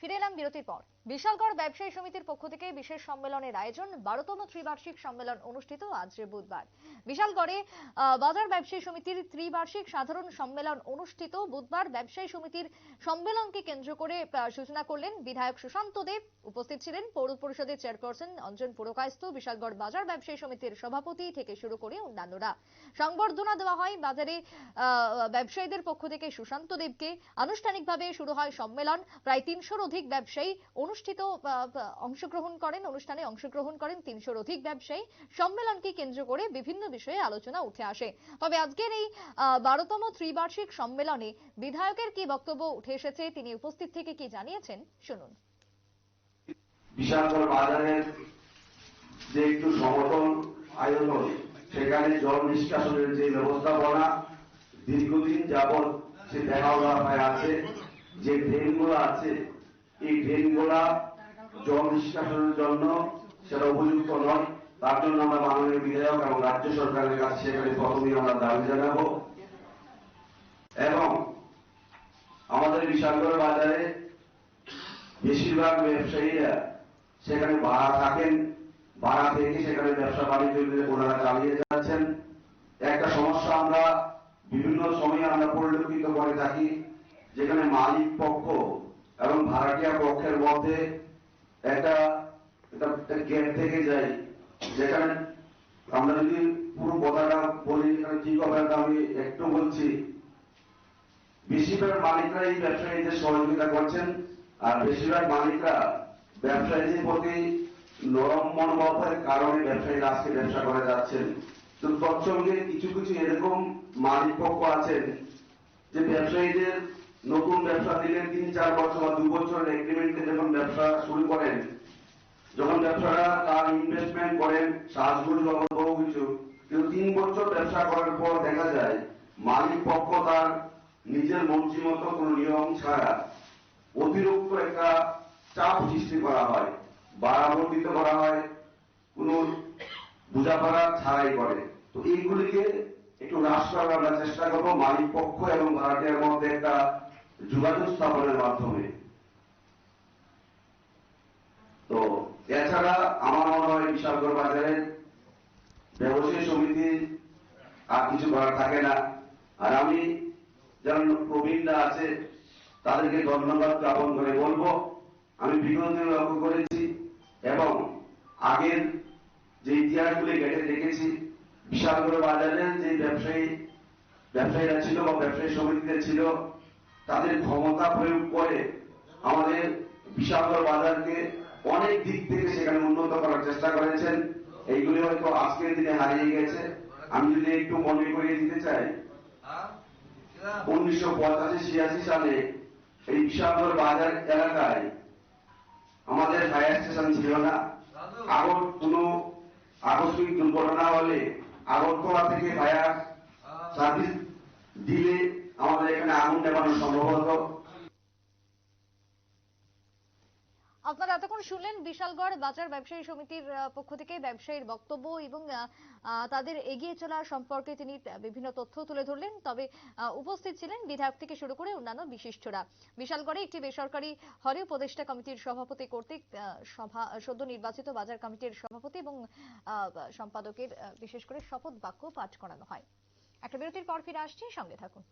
ফিরে এলাম বিরতির পর। বিশালগড় ব্যবসায়ী সমিতির পক্ষ থেকে বিশেষ সম্মেলনের আয়োজন, বারোতম ত্রিবার্ষিক সম্মেলন অনুষ্ঠিত আজ বুধবার। বিশালগড়ে বাজার ব্যবসায়ী সমিতির ত্রিবার্ষিক সাধারণ সম্মেলন অনুষ্ঠিত। বুধবার ব্যবসায়ী সমিতির সম্মেলনকে কেন্দ্র করে সূচনা করলেন বিধায়ক সুশান্ত দেব। উপস্থিত ছিলেন পৌর পরিষদের চেয়ারপারসন অঞ্জন পুরকায়স্থ, বিশালগড় বাজার ব্যবসায়ী সমিতির সভাপতি থেকে শুরু করে অন্যান্যরা। সংবর্ধনা দেওয়া হয় বাজারে ব্যবসায়ীদের পক্ষ থেকে সুশান্ত দেবকে। আনুষ্ঠানিকভাবে শুরু হয় সম্মেলন। প্রায় তিনশোর অধিক ব্যবসায়ী অনুষ্ঠিত অংশগ্রহণ করেন, অনুষ্ঠানে অংশগ্রহণ করেন তিনশোর অধিক ব্যবসায়ী। সম্মেলনকে কেন্দ্র করে বিভিন্ন বিষয়ে আলোচনা উঠে আসে। তবে আজকের এই বারোতম ত্রিবার্ষিক সম্মেলনে বিধায়কের কি বক্তব্য উঠে এসেছে, তিনি উপস্থিত থেকে কি জানিয়েছেন, শুনুন। বিশালগড় বাজারের যে একটু সমতল আয়তন, সেখানে জল নিষ্কাশনের যে ব্যবস্থাপনা দীর্ঘদিন যাবৎ সে দেখাওয়ায় আছে, যে ড্রেনগুলো আছে এই ড্রেনগুলা জল নিষ্কাশনের জন্য সেটা উপযুক্ত নয়। তার জন্য আমরা মাননীয় বিধায়ক এবং রাজ্য সরকারের কাছে সেখানে প্রথমেই আমরা দাবি জানাব। এবং আমাদের বিশালগড় বাজারে বেশিরভাগ ব্যবসায়ীরা সেখানে ভাড়া থাকেন। ভাড়া থেকে সেখানে ব্যবসা বাণিজ্য ওনারা চালিয়ে যাচ্ছেন। একটা সমস্যা আমরা বিভিন্ন সময়ে আমরা পরিলক্ষিত করে থাকি, যেখানে মালিক পক্ষ মধ্যে একটা একটা থেকে যায়। যেখানে আমরা যদি পুরো কথাটা বলি ঠিক হবে আমি একটু বলছি। বেশিরভাগ মালিকরা এই ব্যবসায়ীদের সহযোগিতা করছেন, আর বেশিরভাগ মালিকরা ব্যবসায়ীদের প্রতি নরম মনোভাবের কারণে ব্যবসায়ীরা আজকে ব্যবসা করে যাচ্ছেন। তো তৎসঙ্গে কিছু কিছু এরকম মালিক পক্ষ আছেন যে ব্যবসায়ীদের নতুন ব্যবসা দিলেন, তিন চার বছর বা দু বছরের এগ্রিমেন্টে ব্যবসা শুরু করেন। যখন ব্যবসাটা তার ইনভেস্টমেন্ট করেন বাবদ বহু কিছু। কিন্তু তিন বছর ব্যবসা করার পর দেখা যায়, মালিক পক্ষ তার নিজের মর্জি মতো কোনো নিয়ম ছাড়া অতিরিক্ত একটা চাপ সৃষ্টি করা হয় বাড়াবর্তিত করা হয়, কোনো বোঝাপড়া ছাড়াই করে। তো এইগুলিকে একটু হ্রাস করার আমরা চেষ্টা করব। মালিক পক্ষ এবং ভাড়াটিয়ার মধ্যে একটা যোগাযোগ স্থাপনের মাধ্যমে তো এছাড়া আমার মনে হয় বাজারে ব্যবসায়ী সমিতি আর কিছু করার থাকে না। আর আমি যারা প্রবীণরা আছে, তাদেরকে ধন্যবাদ জ্ঞাপন করে বলব, আমি বিগত লক্ষ্য করেছি এবং আগের যে ইতিহাসগুলি ঘেটে দেখেছি, বিশালগড় বাজারের যে ব্যবসায়ী, ব্যবসায়ীরা ছিল বা ব্যবসায়ী সমিতিতে ছিল, তাদের ক্ষমতা প্রয়োগ করে আমাদের বিশালগড় বাজারকে অনেক দিক থেকে সেখানে উন্নত করার চেষ্টা করেছেন। এইগুলি হয়তো আজকের দিনে হারিয়ে গেছে। আমি যদি একটু মনে করিয়ে দিতে চাই, উনিশশো পঁচাশি, ছিয়াশি সালে এই বিশালগড় বাজার এলাকায় আমাদের ফায়ার স্টেশন ছিল না। আগর কোনো আকস্মিক দুর্ঘটনা হলে আগরতলা থেকে ফায়ার সার্ভিস দিলে আমাদের এখানে আগুন নেবানো সম্ভব হতো। আপনারা এতক্ষণ শুনলেন বিশালগড় বাজার ব্যবসায়ী সমিতির পক্ষ থেকে ব্যবসায়ীর বক্তব্য এবং তাদের এগিয়ে চলা সম্পর্কে তিনি বিভিন্ন তথ্য তুলে ধরলেন। তবে উপস্থিত ছিলেন বিধায়ক থেকে শুরু করে অন্যান্য বিশিষ্টরা। বিশালগড়ে একটি বেসরকারি হলে উপদেষ্টা কমিটির সভাপতি কর্তৃক সদ্য নির্বাচিত বাজার কমিটির সভাপতি এবং সম্পাদকের বিশেষ করে শপথ বাক্য পাঠ করানো হয়। একটা বিরতির পর ফিরে আসছি, সঙ্গে থাকুন।